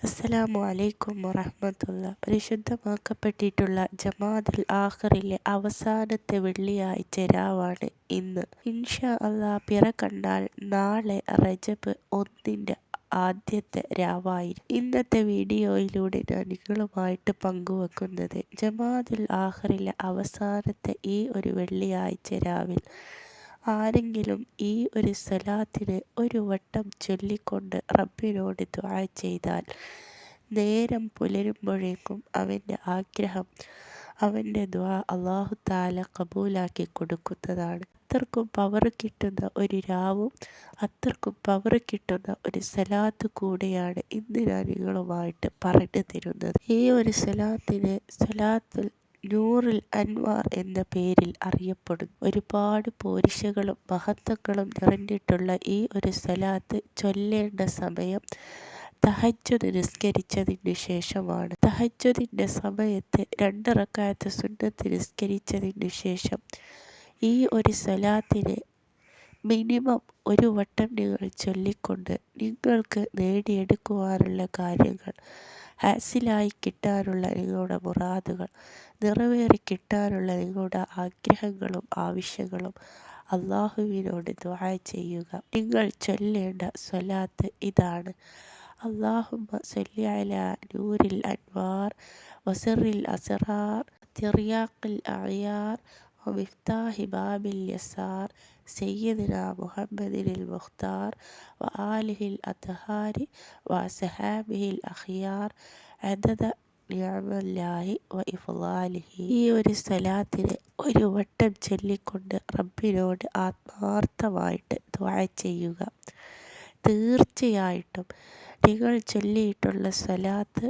അസ്സലാമു അലൈക്കും വറഹമത്തുള്ള പരിശുദ്ധമാക്കപ്പെട്ടിട്ടുള്ള ജമാഅത്തുൽ ആഖറിലെ അവസാനത്തെ വെള്ളിയാഴ്ച രാവാണ് ഇന്ന്. ഇൻഷാ അള്ളാ പിറ കണ്ടാൽ നാളെ റജബ് ഒന്നിന്റെ ആദ്യത്തെ രാവായിരുന്നു ഇന്നത്തെ വീഡിയോയിലൂടെ ഞാൻ നിങ്ങളുമായിട്ട് പങ്കുവെക്കുന്നത് ജമാഅത്തുൽ ആഖറിലെ അവസാനത്തെ ഈ ഒരു വെള്ളിയാഴ്ച രാവിൽ ആരെങ്കിലും ഈ ഒരു സ്വലാത്തിന് ഒരു വട്ടം ചൊല്ലിക്കൊണ്ട് റബ്ബിനോട് ദ്വാ ചെയ്താൽ നേരം പുലരുമ്പോഴേക്കും അവന്റെ ആഗ്രഹം അവന്റെ ദ്വാ അള്ളാഹു താല കബൂലാക്കി കൊടുക്കുന്നതാണ്. അത്രക്കും പവർ കിട്ടുന്ന ഒരു രാവും അത്രക്കും പവർ കിട്ടുന്ന ഒരു സലാത്ത് കൂടെയാണ് ഇന്ന് ഞാൻ നിങ്ങളുമായിട്ട് പറഞ്ഞു തരുന്നത്. ഈ ഒരു സലാത്തിന് സലാത്തുൽ നൂറിൽ അൻവാർ എന്ന പേരിൽ അറിയപ്പെടുന്നു. ഒരുപാട് പോരിശകളും മഹത്വങ്ങളും നിറഞ്ഞിട്ടുള്ള ഈ ഒരു സ്ഥലത്ത് ചൊല്ലേണ്ട സമയം തഹജ്ജുദ് നിസ്കരിച്ചതിന് ശേഷമാണ്. തഹജ്ജുദിന്റെ സമയത്ത് രണ്ട് റക്കായത്ത് സുന്നത്ത് നിസ്കരിച്ചതിന് ശേഷം ഈ ഒരു സ്വലാത്തിനെ മിനിമം ഒരു വട്ടം നിങ്ങൾ ചൊല്ലിക്കൊണ്ട് നിങ്ങൾക്ക് നേടിയെടുക്കുവാനുള്ള കാര്യങ്ങൾ ഹാസിലായി കിട്ടാനുള്ള നിങ്ങളുടെ മുറാദുകൾ നിറവേറി കിട്ടാനുള്ള നിങ്ങളുടെ ആഗ്രഹങ്ങളും ആവശ്യങ്ങളും അള്ളാഹുവിനോട് ദ്വായ ചെയ്യുക. നിങ്ങൾ ചൊല്ലേണ്ട സ്വലാത്ത് ഇതാണ്. അള്ളാഹുമ്മ സൊല്ലിയല നൂരിൽ അൻവാർ വസറിൽ അസറാർ തിറിയാഖിൽ അയാർ ومفتاح باب اليسار سيدنا محمد المختار وآله الأطهار وأصحابه الأخيار عدد നിയമല്ലാഹി വ ഇഫ്ലാലിഹി ഈ ഒരു സ്ഥലത്തിന് ഒരു വട്ടം ചൊല്ലിക്കൊണ്ട് റബ്ബിനോട് ആത്മാർത്ഥമായിട്ട് ദ്വാ ചെയ്യുക തീർച്ചയായിട്ടും നിങ്ങൾ ചൊല്ലിയിട്ടുള്ള സ്വലാത്ത്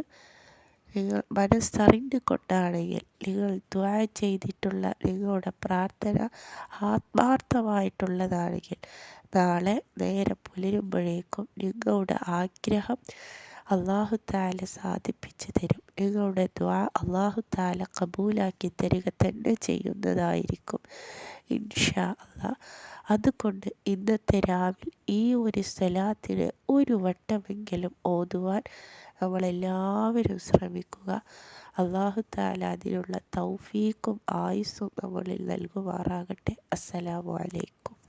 നിങ്ങൾ മനസ്സറിഞ്ഞു കൊണ്ടാണെങ്കിൽ നിങ്ങൾ ദ്വാ ചെയ്തിട്ടുള്ള നിങ്ങളുടെ പ്രാർത്ഥന ആത്മാർത്ഥമായിട്ടുള്ളതാണെങ്കിൽ നാളെ നേരെ പുലരുമ്പോഴേക്കും നിങ്ങളുടെ ആഗ്രഹം അള്ളാഹു താല സാധിപ്പിച്ചു തരും. നിങ്ങളുടെ ദ്വാ അള്ളാഹു താല കബൂലാക്കി തരിക തന്നെ ചെയ്യുന്നതായിരിക്കും. ഇൻഷാ അള്ളാ അതുകൊണ്ട് ഇന്നത്തെ രാവിലെ ഈ ഒരു സ്ഥലത്തിന് ഒരു വട്ടമെങ്കിലും ഓതുവാൻ നമ്മളെല്ലാവരും ശ്രമിക്കുക. അള്ളാഹു താല അതിനുള്ള തൗഫീക്കും ആയുസ്സും നമ്മളിൽ നൽകുമാറാകട്ടെ. അസ്സലാമു അലൈക്കും.